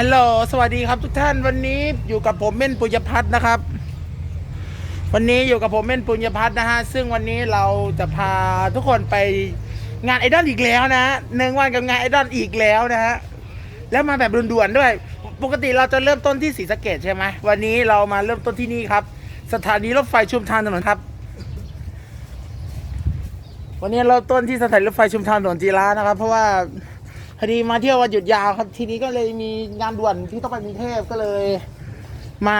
ฮัลโหล สวัสดีครับทุกท่าน วันนี้อยู่กับผมเม่นปุญญพัฒน์นะครับ วันนี้อยู่กับผมเม่นปุญญพัฒน์นะฮะ ซึ่งวันนี้เราจะพาทุกคนไปงานไอดอลอีกแล้วนะหนึ่งวันกับงานไอดอลอีกแล้วนะฮะ แล้วมาแบบด่วนๆด้วย ปกติเราจะเริ่มต้นที่ศรีสะเกดใช่ไหม วันนี้เรามาเริ่มต้นที่นี่ครับ สถานีรถไฟชุมทางถนนครับ วันนี้เราต้นที่สถานีรถไฟชุมทางถนนจีรานะครับ เพราะว่า พอดีมาเที่ยววันหยุดยาวครับ ทีนี้ก็เลยมีงานด่วนที่ต้องไปกรุงเทพก็เลย มา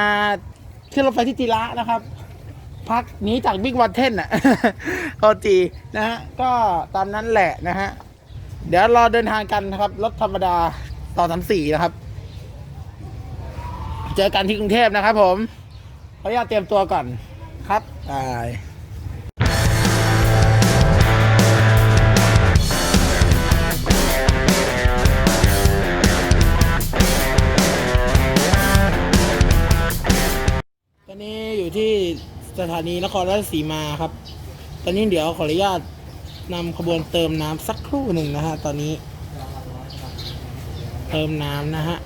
ขึ้นรถไฟที่จีระนะครับ พักหนีจากบิ๊กวันเทนอะก็จีนะฮะก็ตามนั้นแหละนะฮะเดี๋ยวรอเดินทางกันนะครับรถธรรมดาต่อสามสี่นะครับ เจอกันที่กรุงเทพนะครับผมขออนุญาตเตรียมตัวก่อนครับบา อนนี้อยู่ที่สถานีนครราชสีมาครับ ตอนนี้เดี๋ยวขออนุญาตนำขบวนเติมน้ำสักครู่หนึ่งนะฮะตอนนี้ เติมน้ำนะฮะ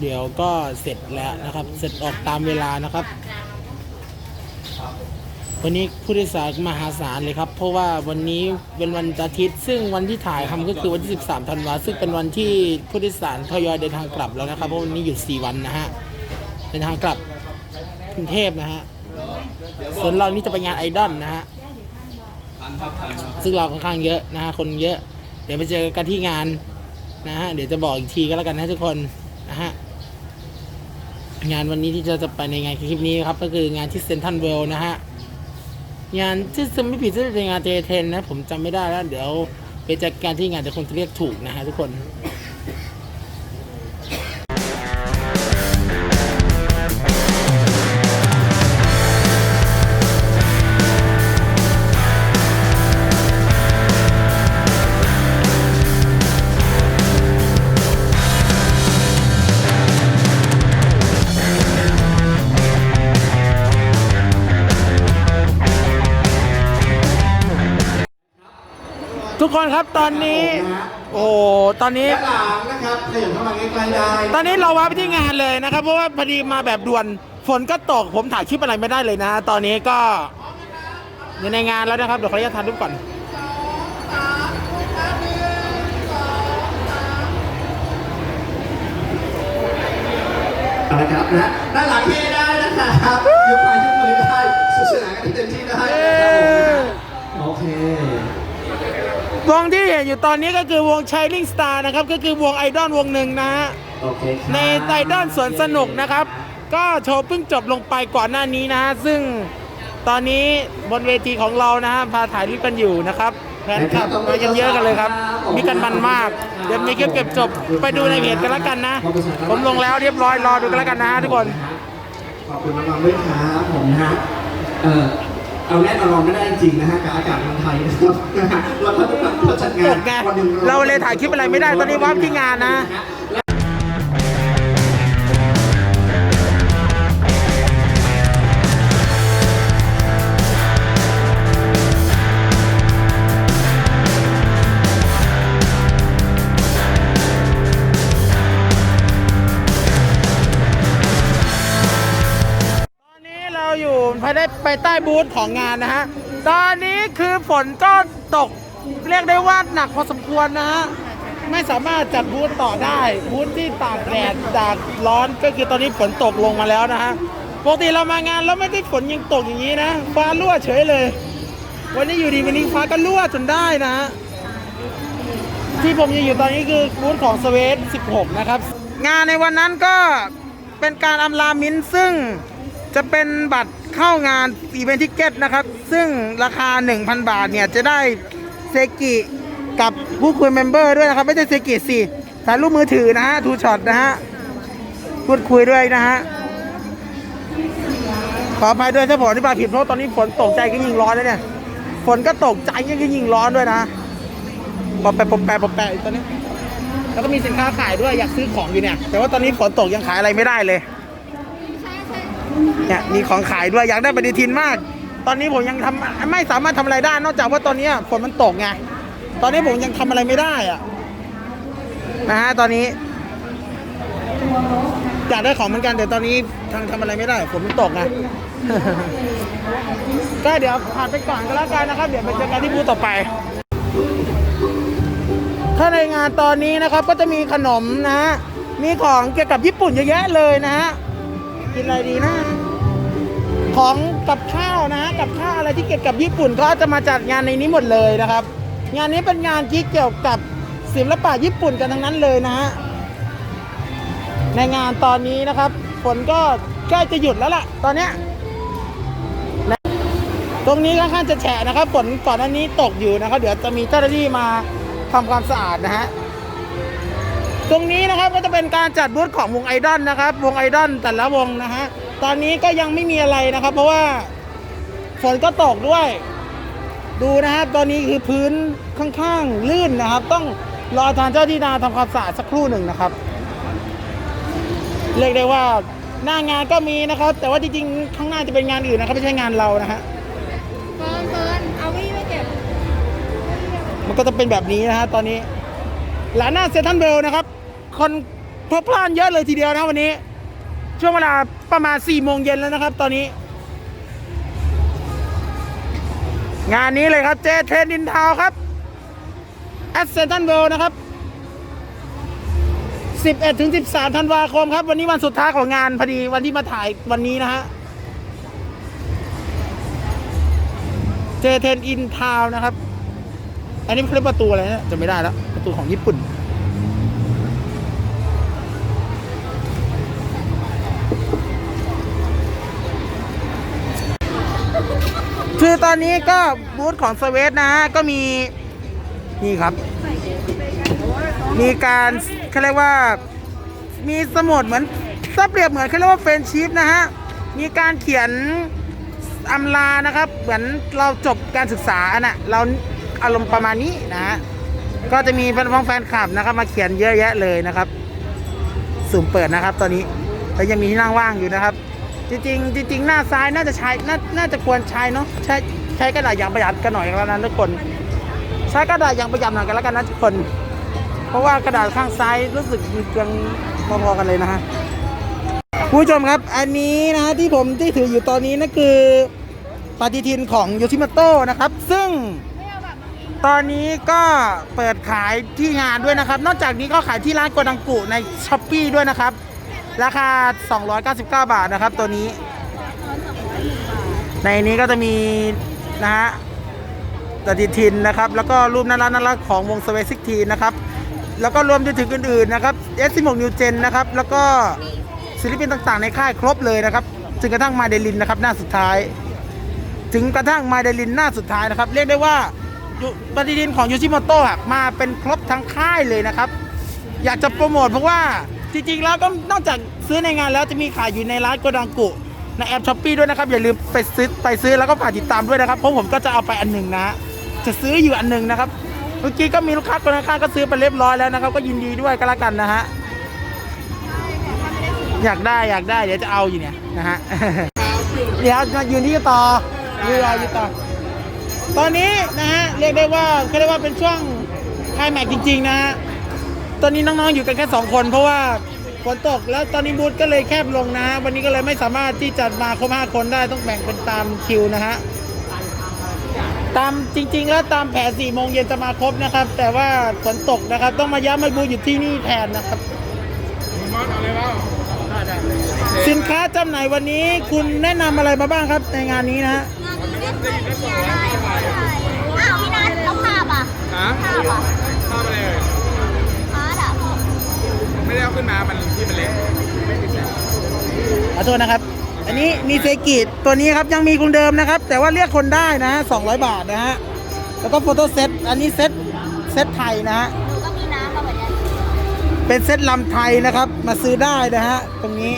เดี๋ยวก็เสร็จแล้วนะครับ เสร็จออกตามเวลานะครับ วันนี้ผู้โดยสารมหาศาลเลยครับ เพราะว่าวันนี้เป็นวันอาทิตย์ ซึ่งวันที่ถ่ายทำก็คือวันที่ 13ธันวาซึ่งเป็นวันที่ผู้โดยสารทยอยเดินทางกลับแล้วนะครับ เพราะวันนี้หยุด 4 วันนะฮะเดินทางกลับ กรุงเทพนะฮะส่วนเรานี่จะไปงานไอดอลนะฮะซึ่งเราค่อนข้างเยอะนะฮะคนเยอะ เดี๋ยวไปเจอกันที่งานนะฮะเดี๋ยวจะบอกอีกทีก็แล้วกันนะทุกคนนะฮะงานวันนี้ที่จะจะไปในงานคลิปนี้ครับ ก็คืองานที่เซนทันเวลนะฮะงานที่จะไม่ผิดจะเป็นงานเทเทนนะ ผมจำไม่ได้แล้ว เดี๋ยวไปจัดการที่งานแต่คนจะเรียกถูกนะฮะทุกคน ทุกคนครับตอนนี้ โอ้โหตอนนี้ ด้านหลังนะครับขยับเข้ามาใกล้ๆได้ตอนนี้เราว้าไปที่งานเลยนะครับ เพราะว่าพอดีมาแบบด่วนฝนก็ตกผมถ่ายคลิปอะไรไม่ได้เลยนะ ตอนนี้ก็อยู่ในงานแล้วนะครับเดี๋ยวขออนุญาตถ่ายรูปก่อนเอาละครับนะด้านหลังเท่ได้นะครับยกไม้ยกมือได้สุดสนานกันเต็มที่ได้นะครับผมโอเค วงที่เห็นอยู่ตอนนี้ก็คือวง Shining Star นะครับ ก็คือวงไอดอลวงหนึ่งนะฮะโอเคครับในไอดอลสวนสนุกนะครับ ก็โชว์เพิ่งจบลงไปก่อนหน้านี้นะฮะซึ่งตอนนี้บนเวทีของเรานะฮะพาถ่ายรูปกันอยู่นะครับแฟนคลับมากันเยอะกันเลยครับ มีกันมันมาก เดี๋ยวมีคลิปเก็บจบไปดูในเพจกันแล้วกันนะ ผมลงแล้วเรียบร้อยรอดูกันแล้วกันนะฮะทุกคน ขอบคุณน้องๆด้วยครับผมนะฮะเออ เอาแน่เอารองไม่ได้จริงๆนะฮะกับอากาศเมืองไทยนะครับนะฮะเราก็ต้องเราจัดงาตนกไงวันหนึ่งเราเลยถ่ายคลิปอะไรไม่ได้ตอนนี้ว่าที่งานนะ อยู่ภายในไปใต้บูธของงานนะฮะ ตอนนี้คือฝนก็ตกเรียกได้ว่าหนักพอสมควรนะฮะ ไม่สามารถจัดบูธต่อได้ บูธที่ตากแดดตากร้อนก็คือตอนนี้ฝนตกลงมาแล้วนะฮะ ปกติเรามางานแล้วไม่ได้ฝนยังตกอย่างนี้นะ ฟ้ารั่วเฉยเลย วันนี้อยู่ดีวันนี้ฟ้าก็รั่วจนได้นะฮะ ที่ผมยังอยู่ตอนนี้คือบูธของสเวต16 นะครับ งานในวันนั้นก็เป็นการอำลามินซึ่งจะเป็นบัตร เข้างานอีเวนต์ทิเก็ตนะครับ ซึ่งราคา 1,000 บาทเนี่ย จะได้เซกิกับผู้คุยเมมเบอร์ด้วยนะครับ ไม่ใช่เซกิสิถ่ายรูปมือถือนะฮะทูช็อตนะฮะพูดคุยด้วยนะฮะขออภัยด้วยถ้าผมอธิบายผิดเพราะตอนนี้ฝนตกใจก็ยิ่งร้อนแล้วเนี่ย ฝนก็ตกใจก็ยิ่งร้อนด้วยนะปอแปะปอแปะปอแปะตอนนี้ แล้วก็มีสินค้าขายด้วยอยากซื้อของอยู่เนี่ย แต่ว่าตอนนี้ฝนตกยังขายอะไรไม่ได้เลย เนี่ยมีของขายด้วยอยากได้ปฏิทินมาก ตอนนี้ผมยังทำไม่สามารถทำอะไรได้ นอกจากว่าตอนนี้ฝนมันตกไงตอนนี้ผมยังทำอะไรไม่ได้อะนะฮะตอนนี้อยากได้ของเหมือนกันแต่ตอนนี้ทางทำอะไรไม่ได้ฝนมันตกไงก็เดี๋ยวผ่านไปก่อนก็แล้วกันนะครับเดี๋ยวไปเจอกันที่บูธต่อไป ถ้าในงานตอนนี้นะครับก็จะมีขนมนะ มีของเกี่ยวกับญี่ปุ่นเยอะแยะเลยนะฮะ กินอะไรดีนะ ของกับข้าวนะฮะกับข้าวอะไรที่เกี่ยวกับญี่ปุ่นก็จะมาจัดงานในนี้หมดเลยนะครับ งานนี้เป็นงานที่เกี่ยวกับศิลปะญี่ปุ่นกันทั้งนั้นเลยนะฮะในงานตอนนี้นะครับฝนก็ใกล้จะหยุดแล้วล่ะ ตอนเนี้ยนะตรงนี้ค่อนข้างจะแฉะนะครับฝนก่อนหน้านี้ตกอยู่นะครับ เดี๋ยวจะมีเจ้าหน้าที่มาทำความสะอาดนะฮะ ตรงนี้นะครับก็จะเป็นการจัดบูธของวงไอดอลนะครับ วงไอดอลแต่ละวงนะฮะตอนนี้ก็ยังไม่มีอะไรนะครับ เพราะว่าฝนก็ตกด้วย ดูนะครับตอนนี้คือพื้นข้างๆลื่นนะครับ ต้องรอทางเจ้าที่นาทำความสะอาดสักครู่หนึ่งนะครับเรียกได้ว่าหน้างานก็มีนะครับ แต่ว่าจริงๆข้างหน้าจะเป็นงานอื่นนะครับไม่ใช่งานเรานะฮะเฟิร์นเฟิร์นเอาไม่ไม่เก็บมันก็จะเป็นแบบนี้นะฮะตอนนี้หลานหน้าเซนทรันเบลนะครับ คนพบพล่านเยอะเลยทีเดียวนะวันนี้ ช่วงเวลาประมาณ4ี่โมงเย็นแล้วนะครับ ตอนนี้ งานนี้เลยครับเจเทนดินทาวครับแอสเซนทันเวลนะครับ 11ถึง13ธันวาคมครับ วันนี้วันสุดท้ายของงานพอดีวันที่มาถ่ายวันนี้นะฮะเจเทนอินทาวนะครับ อันนี้เขาเรียกประตูอะไรนะจะไม่ได้แล้ว ประตูของญี่ปุ่น คือตอนนี้ก็บูธของสเวตนะฮะก็มีนี่ครับ มีการเขาเรียกว่ามีสมุดเหมือนถ้าเปรียบเหมือนเขาเรียกว่าเฟรนชิพนะฮะ มีการเขียนอำลานะครับ เหมือนเราจบการศึกษาน่ะเราอารมณ์ประมาณนี้นะฮะก็จะมีแฟนแฟนคลับนะครับ มาเขียนเยอะแยะเลยนะครับ สุ่มเปิดนะครับ ตอนนี้แล้วยังมีที่นั่งว่างอยู่นะครับ จริงๆจริงๆหน้าซ้ายน่าจะใช้น่าน่าจะควรใช้เนาะใช้ใช้กระดาษอย่างประหยัดกันหน่อยกันแล้วนะทุกคน ใช้กระดาษอย่างประหยัดหน่อยกันแล้วกันนะทุกคน เพราะว่ากระดาษข้างซ้ายรู้สึกมันเกลืองพอๆกันเลยนะฮะคุณผู้ชมครับ อันนี้นะที่ผมที่ถืออยู่ตอนนี้นั่นคือปฏิทินของโยชิม o โตะนะครับ ซึ่งตอนนี้ก็เปิดขายที่งานด้วยนะครับ นอกจากนี้ก็ขายที่ร้านโกดังกุในช้อปปีด้วยนะครับ ราคา 299 บาทนะครับ ตัวนี้ ในนี้ก็จะมีนะฮะปฏิทินนะครับ แล้วก็รูปน่ารักน่ารักของวงสเวซิกทีนะครับ แล้วก็รวมจนถึงอื่นๆนะครับ S16 New Gen นะครับ แล้วก็ศิลปินต่างๆ ในค่ายครบเลยนะครับถึงกระทั่งมาเดลินนะครับหน้าสุดท้าย ถึงกระทั่งมาเดลินหน้าสุดท้ายนะครับ เรียกได้ว่าปฏิทินของยูชิโมโตะมาเป็นครบทั้งค่ายเลยนะครับ อยากจะโปรโมทเพราะว่า จริงๆแล้วก็นอกจากซื้อในงานแล้วจะมีขายอยู่ในร้านโกดังกุในแอปช้อปปีด้วยนะครับอย่าลืมไปซื้อไปซื้อแล้วก็ฝากติดตามด้วยนะครับเพราะผมก็จะเอาไปอันหนึ่งนะ จะซื้ออยู่อันหนึ่งนะครับเมื่อกี้ก็มีลูกค้าคนข้างๆก็ซื้อไปเรียบร้อยแล้วนะครับ ก็ยินดีด้วยก็แล้วกันนะฮะอยากได้อยากได้เดี๋ยวจะเอาอยู่เนี่ยนะฮะเดี๋ยวมายืนที่ต่อยืนรออยู่ต่อตอนนี้นะฮะเรียกได้ว่าเขาเรียกว่าเป็นช่วงไฮแม็กจริง ๆ นะฮะ ตอนนี้น้องๆอยู่กันแค่สองคน เพราะว่าฝนตกแล้วตอนนี้บูธก็เลยแคบลงนะฮะวันนี้ก็เลยไม่สามารถที่จะมาครบห้าคนได้ต้องแบ่งเป็นตามคิวนะฮะตามจริง ๆ แล้วตามแผนสี่โมงเย็นจะมาครบนะครับ แต่ว่าฝนตกนะครับ ต้องมาย้ำให้บูธอยู่ที่นี่แทนนะครับสินค้าจำหน่ายวันนี้คุณแนะนำอะไรมาบ้างครับในงานนี้นะฮะอ้าวพี่นัทแล้วภาพอะฮะภาพอะภาพอะไรเอ่ยอาร์ตอะ ไม่ได้เอาขึ้นมา มันที่มันเล็กขอโทษนะครับ อันนี้มีเซกิตัวนี้ครับยังมีคงเดิมนะครับ แต่ว่าเรียกคนได้นะฮะ200 บาทนะฮะ แล้วก็โฟโต้เซต อันนี้เซตเซตไทยนะฮะ ก็มีน้ำมาเหมือนกันเป็นเซตลำไทยนะครับ มาซื้อได้นะฮะ ตรงนี้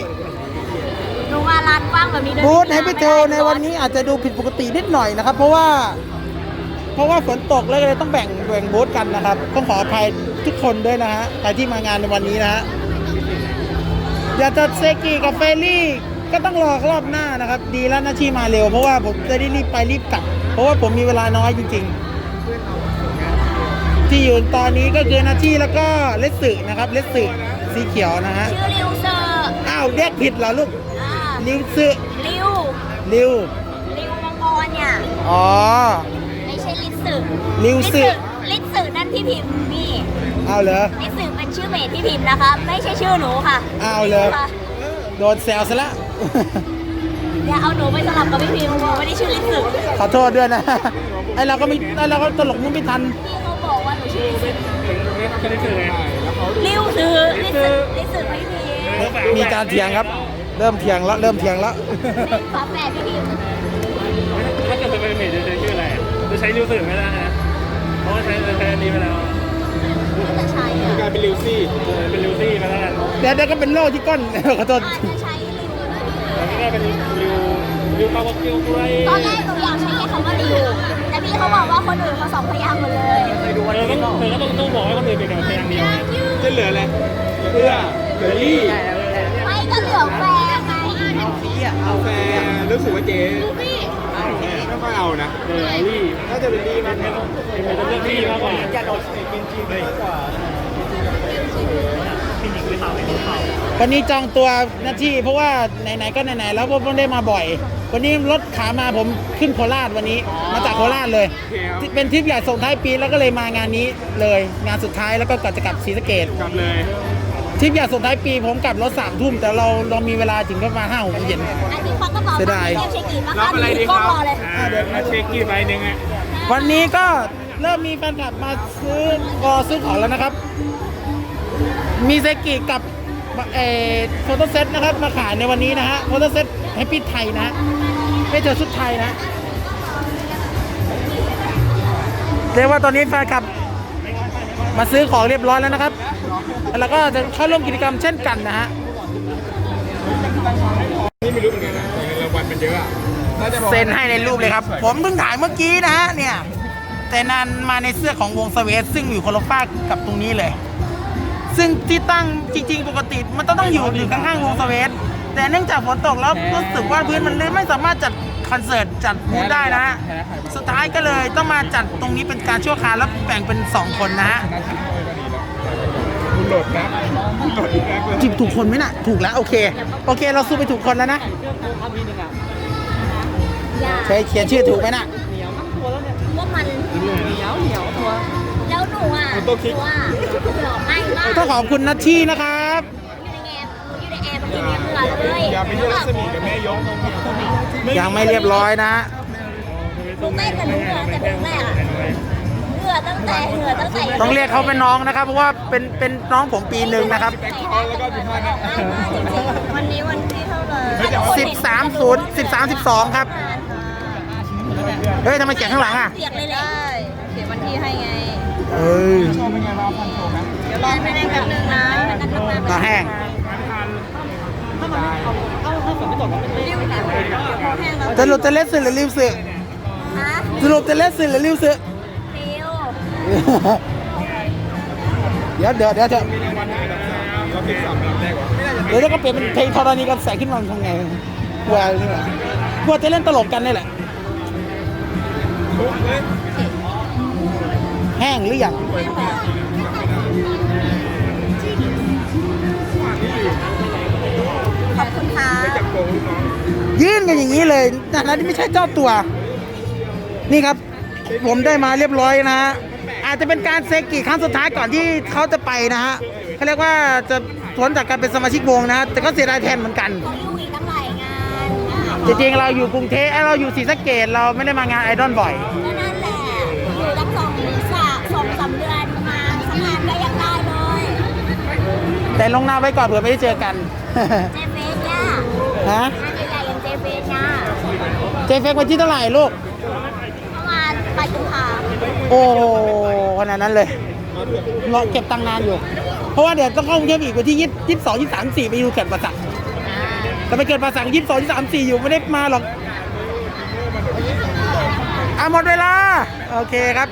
โรงงานร้านกว้างแบบนี้ด้วยบูธแฮปปี้เทลในวันนี้อาจจะดูผิดปกตินิดหน่อยนะครับ เพราะว่า เพราะว่าฝนตกแล้วเลยต้องแบ่งแบ่งบูธกันนะครับต้องขออภัยทุกคนด้วยนะฮะใครที่มางานในวันนี้นะฮะอยากจะเซกิกับเฟรลี่ก็ต้องรอรอบหน้านะครับ ดีแล้วนะที่มาเร็ว เพราะว่าผมจะได้รีบไปรีบกลับ เพราะว่าผมมีเวลาน้อยจริง ๆ ที่อยู่ตอนนี้ก็คือหนาที่แล้วก็เลสสึนะครับเลสสึสีเขียวนะฮะชื่อริวเซอร์อ้าวเรียกผิดเหรอลูกอ่าลิวซึริวลิวริวมังกรเนี่ยอ๋อไม่ใช่ลิ สึริวสึ ลิสึนั่นพี่พิมพ์นี่เอาเหรอ ลิสึเป็นชื่อเมทพี่พิมพ์นะคะ ไม่ใช่ชื่อหนูค่ะอ้าวเลย ค่ะโดนแซวซะละ อย่าเอาหนูไปสลับกับพี่พิมพ์หนูไม่ได้ชื่อลิสึขอโทษด้วยนะ ไอเราก็ไม่ไอเราก็ตลกมุกไม่ทัน พี่เขาบอกว่าหนูชื่อลิสึก็ได้คือไงริวสึลิสึลิสึพี่พิมพ์มีการเถียงครับ เริ่มเถียงแล้วเริ่มเถียงแล้ว ฝาแฝดพี่พิมพ์ถ้าเกิดจะเป็นเมจจะใใช้ริวสื่อไม่ได้นะเพราะว่าใช้ใช้อันนี้ไปแล้วอะน่าจะใช้อะกลายเป็นริวซี่เออเป็นริวซี่มาแล้วกันเดี๋ยวเดี๋ยวก็เป็นโรคที่ก้น ขอโทษอาจจะใช้ริวนะแล้วก็ได้เป็นริวริวคาวากิวกุไรตอนแรกหนูอยากใช้แค่คำว่าริวแต่พี่เขาบอกว่าคนอื่นเขาสองพยางค์หมดเลยเธอต้องเธอก็ต้องต้องบอกให้คนอื่นเป็นแบบพยางค์เดียวจะเหลืออะไรเพื่อเหลือรี่ไม่ก็เหลือแฟนไงแฟนรู้สึกว่าเจ๊ไม่ค่อยเอานะเออเอารี่น่าจะเป็นรี่มากกว่าเป็นเลือกรี่มากกว่าจะโดนเป็นจีมากกว่าวันนี้จองตัวหน้าที่ เพราะว่าไหนๆก็ไหนๆแล้วก็ไม่ได้มาบ่อย วันนี้รถขามาผมขึ้นโคราชวันนี้ มาจากโคราชเลย เป็นทริปใหญ่ส่งท้ายปีแล้วก็เลยมางานนี้เลย งานสุดท้ายแล้วก็ก่อนจะกลับศรีสะเกดกลับเลย ทริปใหญ่ส่งท้ายปีผมกลับรถสามทุ่มแต่เราเรามีเวลาถึงประมาณห้าหกโมงเย็น อันนี้ควักกระเป๋าเสียดายเทียบเช็คกี่มารับอะไรดีก็ครับรอเลยอ่าเดี๋ยวมาเช็คกี่ใบหนึ่งอะวันนี้ก็เริ่มมีแฟนคลับมาซื้อรอซื้อของแล้วนะครับ มีเซกิกับเอโฟโต้เซตนะครับ มาขายในวันนี้นะฮะโฟโต้เซตให้พี่ไทยนะฮะไม่เจอชุดไทยนะเรียกว่าตอนนี้แฟนคลับ มาซื้อของเรียบร้อยแล้วนะครับ แล้วก็จะเข้าร่วมกิจกรรมเช่นกันนะฮะนี่ไม่รู้เหมือนกันนะรางวัลมันเยอะอะน่าจะเซ็นให้ในรูปเลยครับ ผมเพิ่งถ่ายเมื่อกี้นะฮะเนี่ย แต่นันมาในเสื้อของวงสเวสซึ่งอยู่คนละฝากกับตรงนี้เลย ซึ่งที่ตั้งจริง ๆ ปกติมันต้องต้องอยู่อยู่ข้างๆวงสเวสแต่เนื่องจากฝนตกแล้วรู้สึกว่าพื้นมันเลยไม่สามารถจัด คอนเสิร์ตจัดบูธได้นะฮะ สุดท้ายก็เลยต้องมาจัดตรงนี้เป็นการชั่วคราวแล้วแบ่งเป็น 2 คนนะฮะคุณโหลดนะคุณโหลดอีกแล้วจิบถูกคนไหมน่ะ ถูกแล้ว โอเค โอเค เราสู้ไปถูกคนแล้วนะอย่าเคยเขียนชื่อถูกไหมน่ะว่ามันเหนียวเหนียวตัว แล้วหนูอะหนูอะหล่อไม่มากต้องขอบคุณนัทชี่นะครับ อยู่ในแอร์อยู่ในแอร์มากินเนี่ยเบื่อเลยอย่าไปเที่ยวรัศมีกับแม่ยกยังไม่เรียบร้อยนะหนูเต้นกับหนูเหงื่อแต่เพลงแรกอะเหงื่อตั้งแต่เหงื่อตั้งแต่ต้องเรียกเขาเป็นน้องนะครับ เพราะว่าเป็นเป็นน้องผมปีหนึ่งนะครับ แบงค์คอแล้วก็สิบห้านะวันนี้วันที่เท่าไหร่13 0 13 12 ครับ เฮ้ยทำไมเขียนข้างหลังอะเปียกเลยแหละเขียนวันที่ให้ไง เอ้ยเดี๋ยวรอไปได้แป๊บนึงนะนักทำงาน ตาแห้ง ริ้วเนี่ยพอแห้งแล้วสรุปจะเล่นสื่อหรือริวสื่อฮะสรุปจะเล่นสื่อหรือริวสื่อ ริ้วเดี๋ยวเดี๋ยวเดี๋ยวเดี๋ยวเราคิดสามลำแรกวะไม่น่าจะเดี๋ยวเราก็เปลี่ยนเป็นเพลงธรณีกันแสงขึ้นมาทำไงกลัวนี่แหละกลัวจะเล่นตลกกันนี่แหละ แห้งหรือยังขอบ ยื่นกันอย่างนี้เลยแต่นั้นไม่ใช่เจ้าตัว นี่ครับ ผมได้มาเรียบร้อยนะฮะอาจจะเป็นการเซกิครั้งสุดท้ายก่อนที่เขาจะไปนะฮะเขาเรียกว่าจะพ้นจากการเป็นสมาชิกวงนะแต่ก็เสียดายแทนเหมือนกันเขาอยู่อีกตั้งหลายงานจริงๆเราอยู่กรุงเทพเอ้ยเราอยู่ศรีสะเกดเราไม่ได้มางานไอดอลบ่อยก็นั่นแหละอยู่ตั้งสองสามสองสามเดือนมาสักงานก็ยังได้เลยแต่ลงหน้าไว้ก่อนเผื่อไม่ได้เจอกันเจเฟสย่า ฮะงานใหญ่ๆอย่างเจเฟสย่าเจเฟกวันที่เท่าไหร่ลูก ประมาณปลายกุมภาโอ้ขนาดนั้นเลยรอเก็บตังค์นานอยู่ เพราะว่าเดี๋ยวต้องเข้ากรุงเทพอีกวันที่ยี่สิบสองยี่สามสี่ไปดูเกิดประสักแต่ไปเกิดประสักยี่สิบสองยี่สามสี่อยู่ไม่ได้มาหรอกอะหมดเวลา โอเคครับ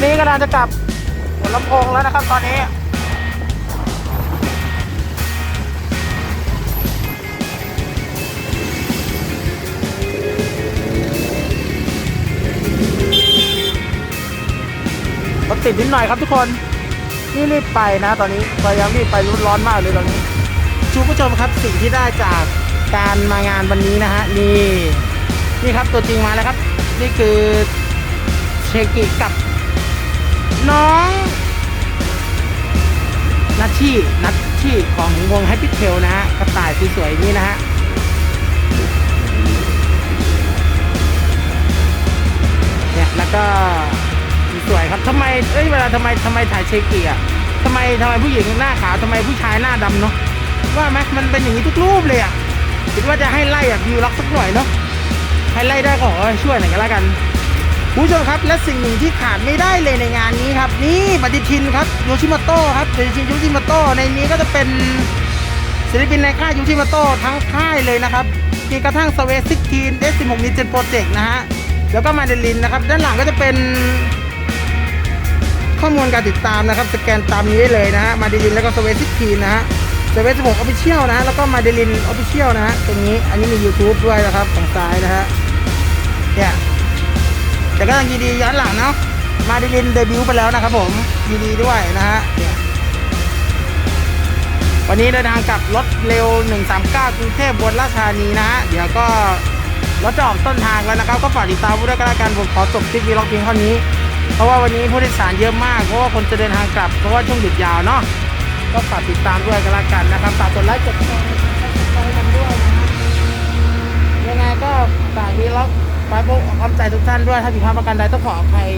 อนนี้กำลังจะกลับหัวลำโพงแล้วนะครับตอนนี้ รถติดนิดหน่อยครับทุกคนนี่รีบไปนะตอนนี้พยายามรีบไปรุนร้อนมากเลยตอนนี้ชูผู้ชมครับสิ่งที่ได้จากการมางานวันนี้นะฮะนี่นี่ครับตัวจริงมาแล้วครับ นี่คือเชกิกับ น้องนัชชี่นัชชี่ของวง Happy Tail นะฮะกระต่ายสวยๆนี่นะฮะเนี่ยแล้วก็สวยครับทำไมเอ้ยเวลาทำไมทำไมถ่ายเชกิอะทำไมทำไมผู้หญิงหน้าขาวทำไมผู้ชายหน้าดำเนาะว่าไหมมันเป็นอย่างนี้ทุกรูปเลยอะคิดว่าจะให้ไล่แบบวิวล็อกสักหน่อยเนาะให้ไล่ได้ก็ช่วยหน่อยกันละกัน คุณผู้ชมครับและสิ่งหนึ่งที่ขาดไม่ได้เลยในงานนี้ครับ นี่ปฏิทินครับโยชิมาโต้ครับปฏิทินโยชิมาโต้ในนี้ก็จะเป็นศิลปินในค่ายยูทิมาโต้ทั้งค่ายเลยนะครับมีกระทั่งสเวซิกทีนเอสสิบหกนิเจนโปรเจกต์นะฮะแล้วก็มาเดลินนะครับ ด้านหลังก็จะเป็น ข้อมูลการติดตามนะครับ สแกนตามนี้ได้เลยนะฮะมาเดลินแล้วก็สเวซิกทีนนะฮะสเวซิบหกออฟฟิเชียลนะฮะแล้วก็มาเดลินออฟฟิเชียลนะฮะตรงนี้อันนี้มี YouTube ด้วยนะครับฝั่งซ้ายนะฮะเนี่ย แต่ก็ยังยีดีย้อนหลังเนาะมาเดลินเดบิวต์ไปแล้วนะครับผมยีดีด้วยนะฮะเนี่ยวันนี้เดินทางกลับรถเร็ว 139กรุงเทพบนราชธานีนะฮะเดี๋ยวก็รถจะออกต้นทางแล้วนะครับ ก็ฝากติดตามผู้ด้วยกันละกันผมขอจบคลิปวีล็อกเพียงเท่านี้ เพราะว่าวันนี้ผู้โดยสารเยอะมาก เพราะว่าคนจะเดินทางกลับ เพราะว่าช่วงหยุดยาวเนาะก็ฝากติดตามด้วยกันละกันนะครับฝากกดไลค์กดแชร์กดซับสไครต์กันด้วยนะฮะยังไงก็ฝากวีล็อก ไว้พบความใจทุกท่านด้วยถ้าผิดพลาดประการใดต้องขออภัย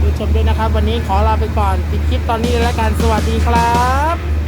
ผู้ชมด้วยนะครับ วันนี้ขอลาไปก่อนปิดคลิปตอนนี้แล้วกันสวัสดีครับ